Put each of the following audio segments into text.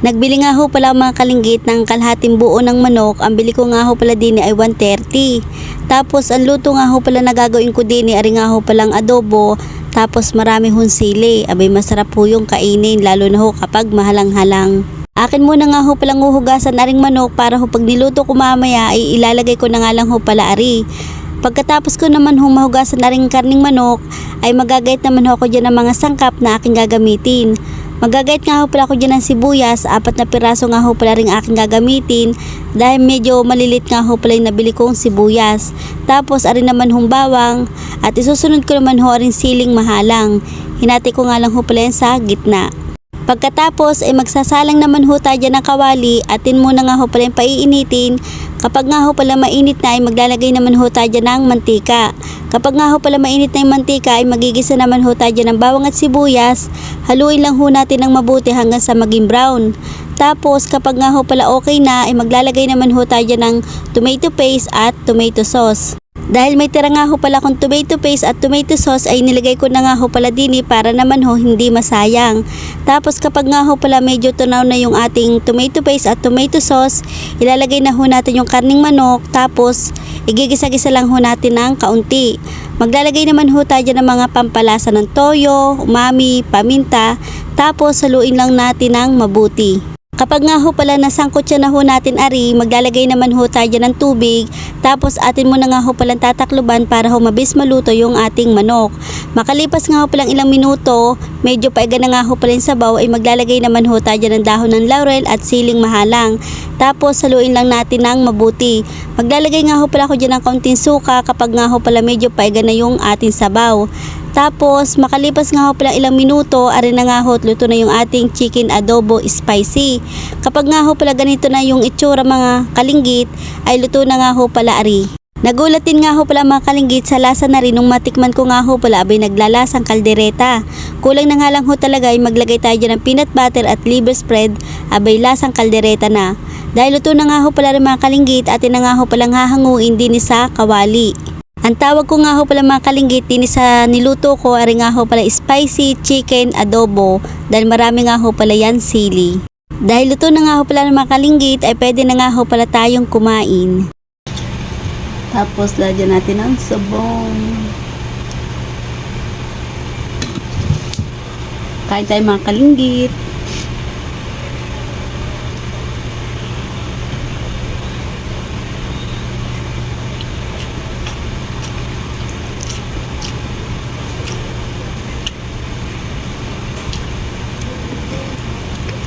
Nagbili nga ho pala mga kalinggit ng kalahating buo ng manok. Ang bili ko nga ho pala din ay 130. Tapos ang luto nga ho pala na gagawin ko din ay nga ho palang adobo. Tapos marami hong sili. Abay masarap po yung kainin lalo na ho kapag mahalang-halang. Akin muna nga ho palang uhugasan aring manok para ho pag niluto ko mamaya ay ilalagay ko na nga lang ho pala ari. Pagkatapos ko naman ho mahugasan na rin karning manok, ay magagayat naman ako dyan ng mga sangkap na aking gagamitin. Magagayat nga ho pala ako dyan ng sibuyas, apat na piraso nga ho pala rin aking gagamitin dahil medyo malilit nga ho pala yung nabili kong sibuyas. Tapos arin naman hong bawang at isusunod ko naman ho aring siling mahalang. Hinati ko nga lang ho pala yan sa gitna. Pagkatapos ay magsasalang naman ho tayo ng kawali atin muna nga ho pala yung paiinitin. Kapag nga ho pala mainit na ay maglalagay naman ho tayo ng mantika. Kapag nga ho pala mainit na yung mantika ay magigisa naman ho tayo ng bawang at sibuyas. Haluin lang ho natin ng mabuti hanggang sa maging brown. Tapos kapag nga ho pala okay na ay maglalagay naman ho tayo ng tomato paste at tomato sauce. Dahil may tira nga ho pala kung tomato paste at tomato sauce ay nilagay ko na nga ho pala din eh, para naman ho hindi masayang. Tapos kapag nga ho pala medyo tunaw na yung ating tomato paste at tomato sauce, ilalagay na ho natin yung karning manok tapos igigisa-gisa lang ho natin ng kaunti. Maglalagay naman ho tayo ng mga pampalasa ng toyo, umami, paminta, tapos haluin lang natin ng mabuti. Kapag nga ho pala nasangkot siya na ho natin ari, maglalagay naman ho tayo ng tubig, tapos atin mo nga ho palang tatakluban para ho mabis maluto yung ating manok. Makalipas nga ho palang ilang minuto, medyo paiga na nga ho pala yung sabaw, ay maglalagay naman ho tayo ng dahon ng laurel at siling mahalang. Tapos haluin lang natin ng mabuti. Maglalagay nga ho pala ako dyan ng kaunting suka kapag nga ho pala medyo paiga na yung ating sabaw. Tapos, makalipas nga ho pala ilang minuto, ari na nga ho, luto na yung ating chicken adobo spicy. Kapag nga ho pala ganito na yung itsura mga kalinggit, ay luto na nga ho pala ari. Nagulat din nga ho pala mga kalinggit sa lasa na rin nung matikman ko nga ho pala abay naglalasang kaldereta. Kulang na nga lang ho talaga ay maglagay tayo dyan ng peanut butter at liver spread abay lasang kaldereta na. Dahil luto na nga ho pala rin mga kalinggit atin na nga ho palang hahanguin din sa kawali. Ang tawag ko nga ho pala mga kalinggit sa niluto ko ay nga ho pala spicy chicken adobo dahil marami nga ho pala yan sili. Dahil luto na nga ho pala ng mga kalinggit ay pwede na nga ho pala tayong kumain. Tapos lagyan natin ng sabong. Kain tayo mga kalinggit.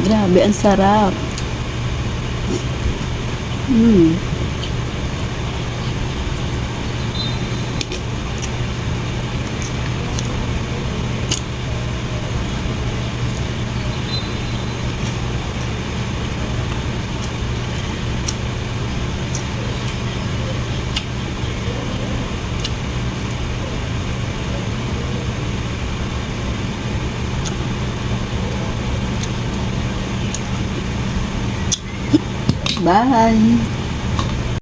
Grabe, ang sarap. Mm. Bye!